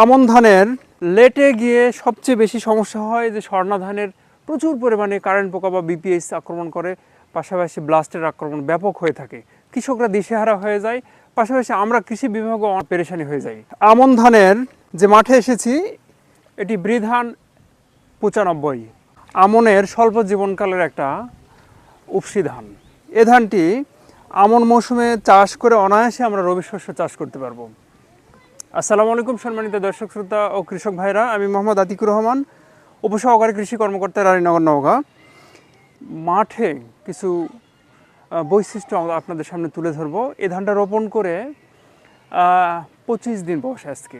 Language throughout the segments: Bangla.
আমন ধানের লেটে গিয়ে সবচেয়ে বেশি সমস্যা হয় যে স্বর্ণা ধানের প্রচুর পরিমাণে কারেন্ট পোকা বা বিপিএস আক্রমণ করে, পাশাপাশি ব্লাস্টের আক্রমণ ব্যাপক হয়ে থাকে। কৃষকরা দিশেহারা হয়ে যায়, পাশাপাশি আমরা কৃষি বিভাগও পেরেশানি হয়ে যাই। আমন ধানের যে মাঠে এসেছি, এটি বৃধান পঁচানব্বই। আমনের স্বল্প জীবনকালের একটা উপসি ধান। এ ধানটি আমন মৌসুমে চাষ করে অনায়াসে আমরা রবি শস্য চাষ করতে পারব। আসসালামু আলাইকুম সম্মানিত দর্শক, শ্রোতা ও কৃষক ভাইরা। আমি মোহাম্মদ আতিকুর রহমান, উপসহকারী কৃষি কর্মকর্তা রানীনগর নওগাঁ। মাঠে কিছু বৈশিষ্ট্য আপনাদের সামনে তুলে ধরবো। এই ধানটা রোপণ করে পঁচিশ দিন বয়স আজকে।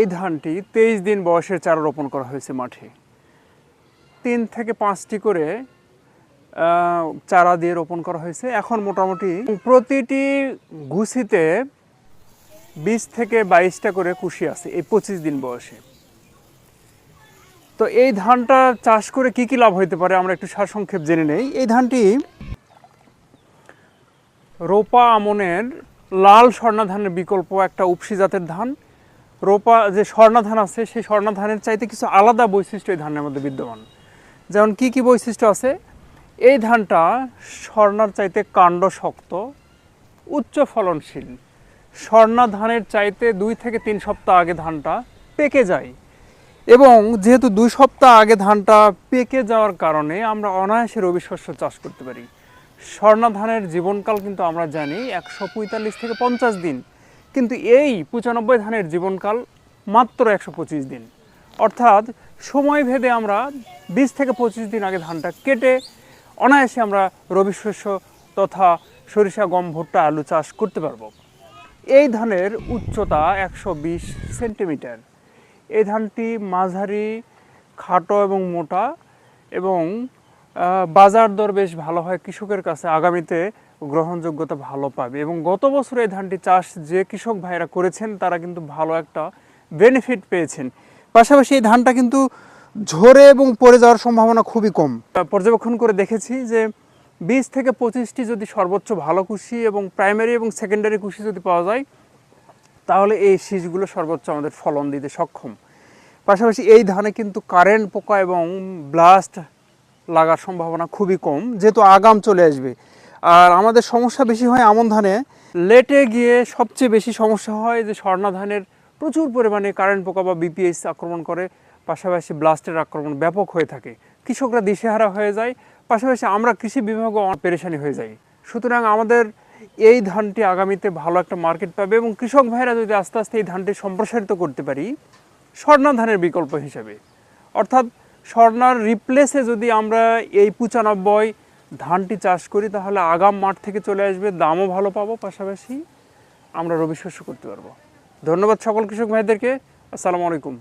এই ধানটি তেইশ দিন বয়সের চারা রোপণ করা হয়েছে মাঠে। তিন থেকে পাঁচটি করে চারা দিয়ে রোপণ করা হয়েছে। এখন মোটামুটি প্রতিটি গুছিতে বিশ থেকে বাইশটা করে কুশি আছে এই পঁচিশ দিন বয়সে। তো এই ধানটা চাষ করে কি কি লাভ হইতে পারে আমরা একটু সারসংক্ষেপ জেনে নেই। এই ধানটি রোপা আমনের লাল স্বর্ণা ধানের বিকল্প একটা উপসি জাতের ধান। রোপা যে স্বর্ণা ধান আছে, সেই স্বর্ণা ধানের চাইতে কিছু আলাদা বৈশিষ্ট্য এই ধানের মধ্যে বিদ্যমান। যেমন কি কি বৈশিষ্ট্য আছে? এই ধানটা স্বর্ণার চাইতে কাণ্ড শক্ত উচ্চ ফলনশীল স্বর্ণা ধানের চাইতে দুই থেকে তিন সপ্তাহ আগে ধানটা পেকে যায়। এবং যেহেতু দুই সপ্তাহ আগে ধানটা পেকে যাওয়ার কারণে আমরা অনায়াসে রবি শস্য চাষ করতে পারি। স্বর্ণা ধানের জীবনকাল কিন্তু আমরা জানি একশো পঁয়তাল্লিশ থেকে পঞ্চাশ দিন। কিন্তু এই পঁচানব্বই ধানের জীবনকাল মাত্র একশো পঁচিশ দিন। অর্থাৎ সময় ভেদে আমরা বিশ থেকে পঁচিশ দিন আগে ধানটা কেটে অনায়াসে আমরা রবি শস্য তথা সরিষা গম ভুট্টা আলু চাষ করতে পারব। এই ধানের উচ্চতা একশো বিশ সেন্টিমিটার। এই ধানটি মাঝারি, খাটো এবং মোটা এবং বাজার দর বেশ ভালো হয়। কৃষকের কাছে আগামীতে গ্রহণযোগ্যতা ভালো পাবে এবং গত বছর এই ধানটি চাষ যে কৃষক ভাইরা করেছেন, তারা কিন্তু ভালো একটা বেনিফিট পেয়েছেন। পাশাপাশি এই ধানটা কিন্তু ঝরে এবং পড়ে যাওয়ার সম্ভাবনা খুবই কম। পর্যবেক্ষণ করে দেখেছি যে বিশ থেকে পঁচিশটি যদি সর্বোচ্চ ভালো কুশি এবং প্রাইমারি এবং সেকেন্ডারি কুশি যদি পাওয়া যায়, তাহলে এই শীষগুলো সর্বোচ্চ আমাদের ফলন দিতে সক্ষম। পাশাপাশি এই ধানে কিন্তু কারেন্ট পোকা এবং ব্লাস্ট লাগার সম্ভাবনা খুবই কম, যেহেতু আগাম চলে আসবে। আর আমাদের সমস্যা বেশি হয় আমন ধানে। লেটে গিয়ে সবচেয়ে বেশি সমস্যা হয় যে স্বর্ণা ধানের প্রচুর পরিমাণে কারেন্ট পোকা বা বিপিএস আক্রমণ করে, পাশাপাশি ব্লাস্টের আক্রমণ ব্যাপক হয়ে থাকে। কৃষকরা দিশেহারা হয়ে যায়, পাশাপাশি আমরা কৃষি বিভাগও পেরেশানি হয়ে যাই। সুতরাং আমাদের এই ধানটি আগামীতে ভালো একটা মার্কেট পাবে এবং কৃষক ভাইরা যদি আস্তে আস্তে এই ধানটি সম্প্রসারিত করতে পারি, স্বর্ণা ধানের বিকল্প হিসেবে। অর্থাৎ স্বর্ণার রিপ্লেসে যদি আমরা এই পঁচানব্বই ধানটি চাষ করি, তাহলে আগাম মাঠ থেকে চলে আসবে, দামও ভালো পাবো, পাশাপাশি আমরা রবি শস্য করতে পারব। ধন্যবাদ সকল কৃষক ভাইদেরকে। আসসালামু আলাইকুম।